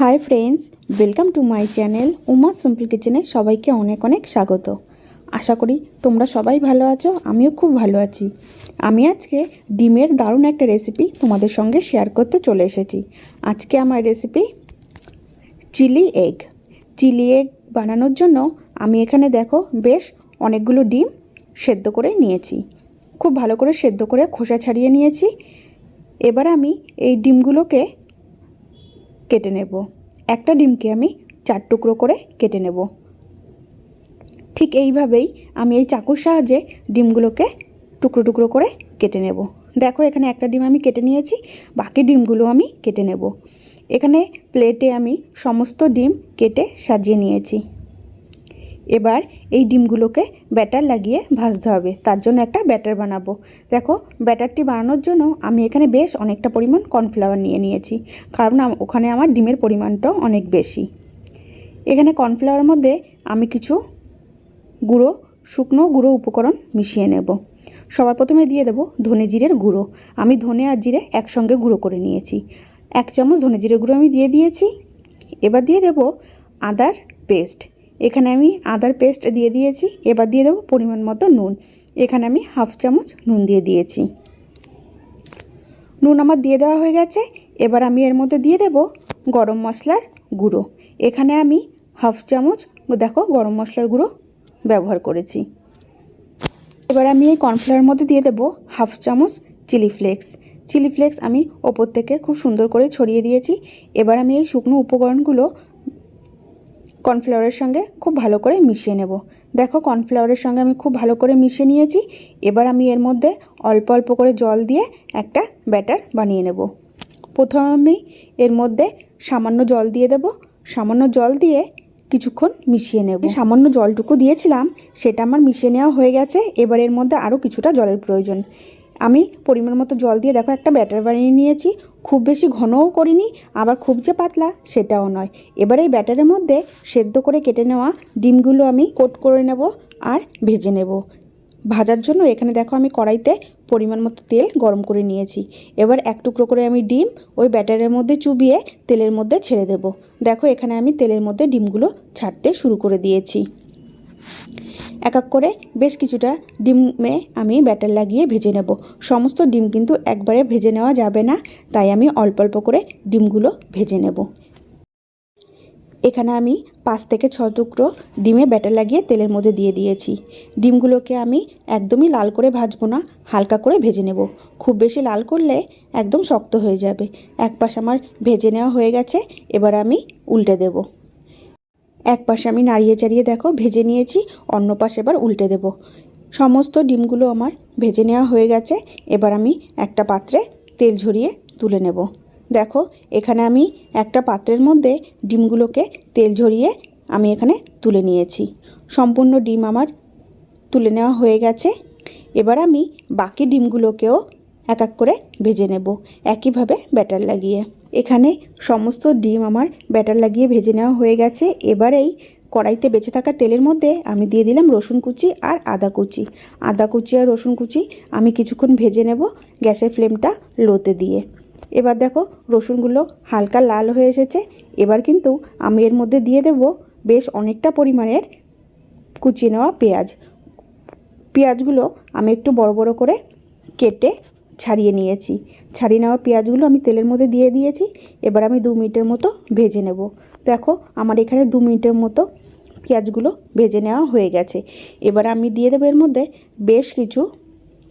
Hi friends welcome to my channel Uma simple কিচেনে সবাইকে অনেক অনেক স্বাগত। আশা করি তোমরা সবাই ভালো আছো, আমিও খুব ভালো আছি। আমি আজকে ডিমের দারুণ একটা রেসিপি তোমাদের সঙ্গে শেয়ার করতে চলে এসেছি। আজকে আমার recipe chilli egg chilli egg বানানোর জন্য আমি এখানে দেখো বেশ অনেকগুলো ডিম সেদ্ধ করে নিয়েছি। খুব ভালো করে সেদ্ধ করে খোসা ছাড়িয়ে নিয়েছি। এবার আমি এই ডিমগুলোকে কেটে নেব। একটা ডিমকে আমি চার টুকরো করে কেটে নেব। ঠিক এইভাবেই আমি এই চাকুর সাহায্যে ডিমগুলোকে টুকরো টুকরো করে কেটে নেব। দেখো এখানে একটা ডিম আমি কেটে নিয়েছি, বাকি ডিমগুলো আমি কেটে নেব। এখানে প্লেটে আমি সমস্ত ডিম কেটে সাজিয়ে নিয়েছি। এবার এই ডিমগুলোকে ব্যাটার লাগিয়ে ভাজতে হবে। তার জন্য একটা ব্যাটার বানাবো। দেখো, ব্যাটারটি বানানোর জন্য আমি এখানে বেশ অনেকটা পরিমাণ কর্নফ্লাওয়ার নিয়ে নিয়েছি, কারণ ওখানে আমার ডিমের পরিমাণটা অনেক বেশি। এখানে কর্নফ্লাওয়ারের মধ্যে আমি কিছু গুঁড়ো, শুকনো গুঁড়ো উপকরণ মিশিয়ে নেব। সবার প্রথমে দিয়ে দেবো ধনে জিরের গুঁড়ো। আমি ধনে আর জিরে একসঙ্গে গুঁড়ো করে নিয়েছি। এক চামচ ধনে জিরে গুঁড়ো আমি দিয়ে দিয়েছি। এবার দিয়ে দেবো আদার পেস্ট। এখানে আমি আদার পেস্ট দিয়ে দিয়েছি, এবার দিয়ে দেবো পরিমাণ মতো নুন। এখানে আমি হাফ চামচ নুন দিয়ে দিয়েছি। নুন আমার দিয়ে দেওয়া হয়ে গেছে, এবার আমি এর মধ্যে দিয়ে দেব গরম মশলার গুঁড়ো। এখানে আমি হাফ চামচ, দেখো গরম মশলার গুঁড়ো ব্যবহার করেছি। এবার আমি এই কর্নফ্লাওয়ারের মধ্যে দিয়ে দেবো হাফ চামচ চিলি ফ্লেক্স। চিলি ফ্লেক্স আমি ওপর থেকে খুব সুন্দর করে ছড়িয়ে দিয়েছি। এবার আমি এই শুকনো উপকরণগুলো কর্নফ্লাওয়ারের সঙ্গে খুব ভালো করে মিশিয়ে নেব। দেখো কর্নফ্লাওয়ারের সঙ্গে আমি খুব ভালো করে মিশিয়ে নিয়েছি। এবার আমি এর মধ্যে অল্প অল্প করে জল দিয়ে একটা ব্যাটার বানিয়ে নেব। প্রথমে আমি এর মধ্যে সামান্য জল দিয়ে দেব। সামান্য জল দিয়ে কিছুক্ষণ মিশিয়ে নেব। সামান্য জলটুকু দিয়েছিলাম, সেটা আমার মিশিয়ে নেওয়া হয়ে গেছে। এবার এর মধ্যে আরও কিছুটা জলের প্রয়োজন। আমি পরিমাণ মতো জল দিয়ে দেখো একটা ব্যাটার বানিয়ে নিয়েছি। খুব বেশি ঘনও করিনি, আবার খুব যে পাতলা সেটাও নয়। এবার এই ব্যাটারের মধ্যে সেদ্ধ করে কেটে নেওয়া ডিমগুলো আমি কোট করে নেব আর ভেজে নেব। ভাজার জন্য এখানে দেখো আমি কড়াইতে পরিমাণ মতো তেল গরম করে নিয়েছি। এবার এক টুকরো করে আমি ডিম ওই ব্যাটারের মধ্যে চুবিয়ে তেলের মধ্যে ছেড়ে দেব। দেখো এখানে আমি তেলের মধ্যে ডিমগুলো ছাড়তে শুরু করে দিয়েছি। এক এক করে বেশ কিছুটা ডিমে আমি ব্যাটার লাগিয়ে ভেজে নেব। সমস্ত ডিম কিন্তু একবারে ভেজে নেওয়া যাবে না, তাই আমি অল্প অল্প করে ডিমগুলো ভেজে নেব। এখানে আমি পাঁচ থেকে ছ টুকরো ডিমে ব্যাটার লাগিয়ে তেলের মধ্যে দিয়ে দিয়েছি। ডিমগুলোকে আমি একদমই লাল করে ভাজবো না, হালকা করে ভেজে নেব। খুব বেশি লাল করলে একদম শক্ত হয়ে যাবে। এক পাশ আমার ভেজে নেওয়া হয়ে গেছে, এবার আমি উল্টে দেব। এক পাশে আমি নাড়িয়ে চাড়িয়ে দেখো, ভেজে নিয়েছি, অন্য পাশে এবার উল্টে দেব। সমস্ত ডিমগুলো আমার ভেজে নেওয়া হয়ে গেছে, এবার আমি একটা পাত্রে তেল ঝরিয়ে তুলে নেব। দেখো, এখানে আমি একটা পাত্রের মধ্যে ডিমগুলোকে তেল ঝরিয়ে আমি এখানে তুলে নিয়েছি। সম্পূর্ণ ডিম আমার তুলে নেওয়া হয়ে গেছে। এবার আমি বাকি ডিমগুলোকেও এক এক করে ভেজে নেব, একইভাবে ব্যাটার লাগিয়ে। এখানে সমস্ত ডিম আমার ব্যাটার লাগিয়ে ভেজে নেওয়া হয়ে গেছে। এবারেই কড়াইতে বেঁচে থাকা তেলের মধ্যে আমি দিয়ে দিলাম রসুন কুচি আর আদা কুচি। আদা কুচি আর রসুন কুচি আমি কিছুক্ষণ ভেজে নেব গ্যাসের ফ্লেমটা লোতে দিয়ে। এবার দেখো রসুনগুলো হালকা লাল হয়ে এসেছে। এবার কিন্তু আমি এর মধ্যে দিয়ে দেব বেশ অনেকটা পরিমাণের কুচিয়ে নেওয়া পেঁয়াজ। পেঁয়াজগুলো আমি একটু বড় বড় করে কেটে ছাড়িয়ে নিয়েছি। ছাড়িয়ে নেওয়া পেঁয়াজগুলো আমি তেলের মধ্যে দিয়ে দিয়েছি। এবার আমি দু মিনিটের মতো ভেজে নেব। দেখো, আমার এখানে দু মিনিটের মতো পেঁয়াজগুলো ভেজে নেওয়া হয়ে গেছে। এবার আমি দিয়ে দেবো এর মধ্যে বেশ কিছু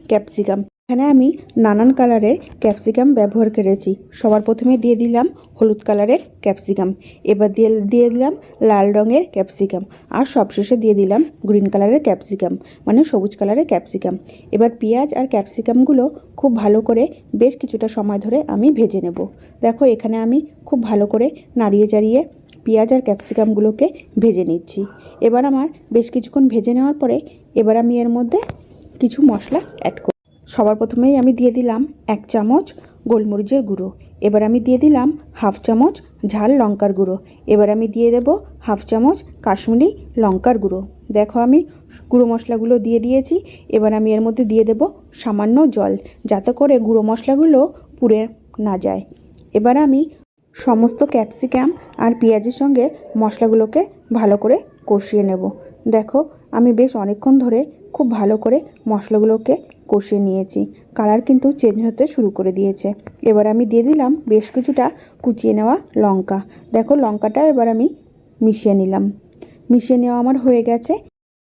ক্যাপসিকাম। এখানে আমি নানান কালারের ক্যাপসিকাম ব্যবহার করেছি। সবার প্রথমে দিয়ে দিলাম হলুদ কালারের ক্যাপসিকাম, এবার দিয়ে দিয়ে দিলাম লাল রঙের ক্যাপসিকাম, আর সবশেষে দিয়ে দিলাম গ্রিন কালারের ক্যাপসিকাম মানে সবুজ কালারের ক্যাপসিকাম। এবার পেঁয়াজ আর ক্যাপসিকামগুলো খুব ভালো করে বেশ কিছুটা সময় ধরে আমি ভেজে নেব। দেখো, এখানে আমি খুব ভালো করে নাড়িয়ে চাড়িয়ে পেঁয়াজ আর ক্যাপসিকামগুলোকে ভেজে নিচ্ছি। এবার আমার বেশ কিছুক্ষণ ভেজে নেওয়ার পরে এবার আমি এর মধ্যে কিছু মশলা অ্যাড সবার প্রথমেই আমি দিয়ে দিলাম এক চামচ গোলমরিচের গুঁড়ো। এবার আমি দিয়ে দিলাম হাফ চামচ ঝাল লঙ্কার গুঁড়ো। এবার আমি দিয়ে দেব হাফ চামচ কাশ্মীরি লঙ্কার গুঁড়ো। দেখো আমি গুঁড়ো মশলাগুলো দিয়ে দিয়েছি। এবার আমি এর মধ্যে দিয়ে দেব সামান্য জল যাতে করে গুঁড়ো মশলাগুলো পুড়ে না যায়। এবার আমি সমস্ত ক্যাপসিকাম আর পেঁয়াজের সঙ্গে মশলাগুলোকে ভালো করে কষিয়ে নেব। দেখো আমি বেশ অনেকক্ষণ ধরে খুব ভালো করে মশলাগুলোকে কষিয়ে নিয়েছি। কালার কিন্তু চেঞ্জ হতে শুরু করে দিয়েছে। এবার আমি দিয়ে দিলাম বেশ কিছুটা কুচিয়ে নেওয়া লঙ্কা। দেখো লঙ্কাটা এবার আমি মিশিয়ে নিলাম। মিশিয়ে নেওয়া আমার হয়ে গেছে।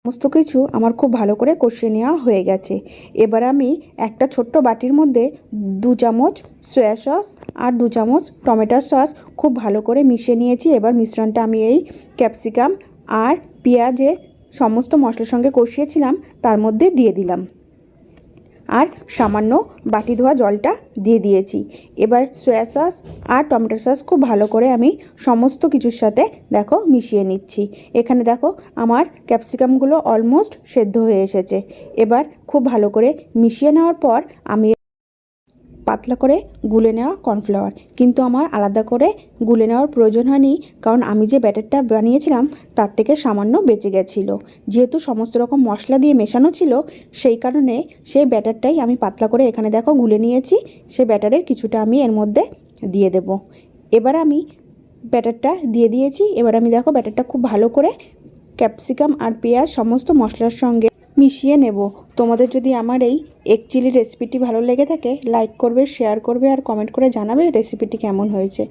সমস্ত কিছু আমার খুব ভালো করে কষিয়ে নেওয়া হয়ে গেছে। এবার আমি একটা ছোট্ট বাটির মধ্যে দু চামচ সয়া সস আর দু চামচ টমেটো সস খুব ভালো করে মিশিয়ে নিয়েছি। এবার মিশ্রণটা আমি এই ক্যাপসিকাম আর পেঁয়াজে সমস্ত মশলার সঙ্গে কষিয়েছিলাম, তার মধ্যে দিয়ে দিলাম। আর সামান্য বাটি ধোয়া জলটা দিয়ে দিয়েছি। এবার সয়া সস আর টমেটো সস খুব ভালো করে আমি সমস্ত কিছুর সাথে দেখো মিশিয়ে নিচ্ছি। এখানে দেখো আমার ক্যাপসিকামগুলো অলমোস্ট সেদ্ধ হয়ে এসেছে। এবার খুব ভালো করে মিশিয়ে নেওয়ার পর আমি পাতলা করে গুলে নেওয়া কর্নফ্লাওয়ার। কিন্তু আমার আলাদা করে গুলে নেওয়ার প্রয়োজন হয়নি, কারণ আমি যে ব্যাটারটা বানিয়েছিলাম তার থেকে সামান্য বেঁচে গেছিল। যেহেতু সমস্ত রকম মশলা দিয়ে মেশানো ছিল, সেই কারণে সেই ব্যাটারটাই আমি পাতলা করে এখানে দেখো গুলে নিয়েছি সেই ব্যাটারের কিছুটা আমি এর মধ্যে দিয়ে দেব। এবার আমি ব্যাটারটা দিয়ে দিয়েছি, এবার আমি দেখো ব্যাটারটা খুব ভালো করে ক্যাপসিকাম আর পেঁয়াজ সমস্ত মশলার সঙ্গে মিশিয়ে নেব। তোমাদের যদি আমার এই এগ চিলি রেসিপিটি ভালো লেগে থাকে লাইক করবে শেয়ার করবে আর কমেন্ট করে জানাবে রেসিপিটি কেমন হয়েছে।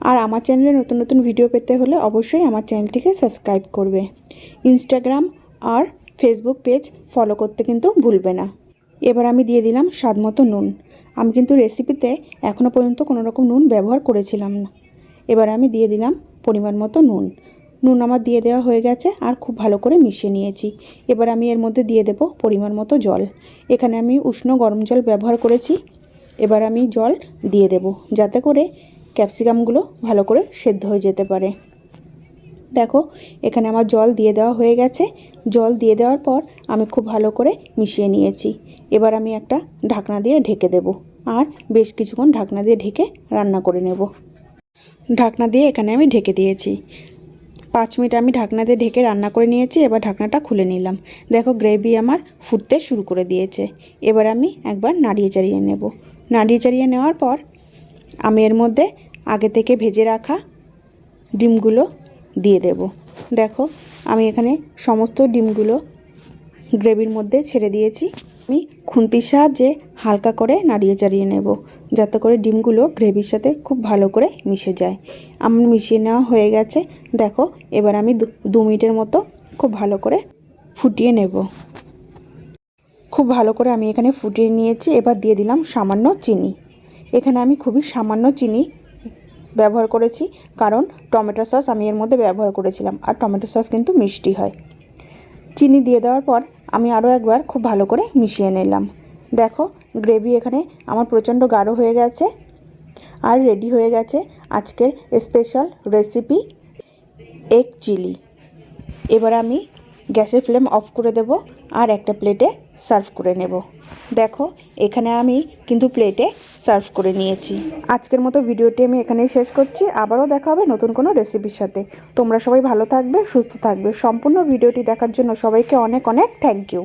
আর আমার চ্যানেলে নতুন নতুন ভিডিও পেতে হলে অবশ্যই আমার চ্যানেলটিকে সাবস্ক্রাইব করবে। ইনস্টাগ্রাম আর ফেসবুক পেজ ফলো করতে কিন্তু ভুলবে না। এবার আমি দিয়ে দিলাম স্বাদ মতো নুন। আমি কিন্তু রেসিপিতে এখনও পর্যন্ত কোনো রকম নুন ব্যবহার করেছিলাম না। এবার আমি দিয়ে দিলাম পরিমাণ মতো নুন। নুন আমার দিয়ে দেওয়া হয়ে গেছে আর খুব ভালো করে মিশিয়ে নিয়েছি। এবার আমি এর মধ্যে দিয়ে দেব পরিমাণ মতো জল। এখানে আমি উষ্ণ গরম জল ব্যবহার করেছি। এবার আমি জল দিয়ে দেব যাতে করে ক্যাপসিকামগুলো ভালো করে সেদ্ধ হয়ে যেতে পারে। দেখো, এখানে আমার জল দিয়ে দেওয়া হয়ে গেছে। জল দিয়ে দেওয়ার পর আমি খুব ভালো করে মিশিয়ে নিয়েছি। এবার আমি একটা ঢাকনা দিয়ে ঢেকে দেব আর বেশ কিছুক্ষণ ঢাকনা দিয়ে ঢেকে রান্না করে নেব। ঢাকনা দিয়ে এখানে আমি ঢেকে দিয়েছি। পাঁচ মিনিট আমি ঢাকনা দিয়ে ঢেকে রান্না করে নিয়েছি, এবার ঢাকনাটা খুলে নিলাম। দেখো, গ্রেভি আমার ফুটতে শুরু করে দিয়েছে। এবার আমি একবার নাড়িয়ে চাড়িয়ে নেব। নাড়িয়ে চাড়িয়ে নেওয়ার পর আমি এর মধ্যে আগে থেকে ভেজে রাখা ডিমগুলো দিয়ে দেব। দেখো, আমি এখানে সমস্ত ডিমগুলো গ্রেভির মধ্যে ছেড়ে দিয়েছি। আমি খুন্তির সাহায্যে হালকা করে নাড়িয়ে চাড়িয়ে নেব, যাতে করে ডিমগুলো গ্রেভির সাথে খুব ভালো করে মিশে যায়। আমার মিশিয়ে নেওয়া হয়ে গেছে। দেখো, এবার আমি দু মিনিটের মতো খুব ভালো করে ফুটিয়ে নেব। খুব ভালো করে আমি এখানে ফুটিয়ে নিয়েছি। এবার দিয়ে দিলাম সামান্য চিনি। এখানে আমি খুবই সামান্য চিনি ব্যবহার করেছি, কারণ টমেটো সস আমি এর মধ্যে ব্যবহার করেছিলাম, আর টমেটো সস কিন্তু মিষ্টি হয়। চিনি দিয়ে দেওয়ার পর আমি আরও একবার খুব ভালো করে মিশিয়ে নিলাম। দেখো গ্রেভি এখানে আমার প্রচণ্ড গাঢ় হয়ে গেছে আর রেডি হয়ে গেছে আজকের স্পেশাল রেসিপি এগ চিলি এবার আমি গ্যাসের ফ্লেম অফ করে দেব আর একটা প্লেটে সার্ভ করে নেব। দেখো, এখানে আমি কিন্তু প্লেটে সার্ভ করে নিয়েছি। আজকের মতো ভিডিওটি আমি এখানেই শেষ করছি। আবারও দেখা হবে নতুন কোনো রেসিপির সাথে। তোমরা সবাই ভালো থাকবে, সুস্থ থাকবে। সম্পূর্ণ ভিডিওটি দেখার জন্য সবাইকে অনেক অনেক থ্যাংক ইউ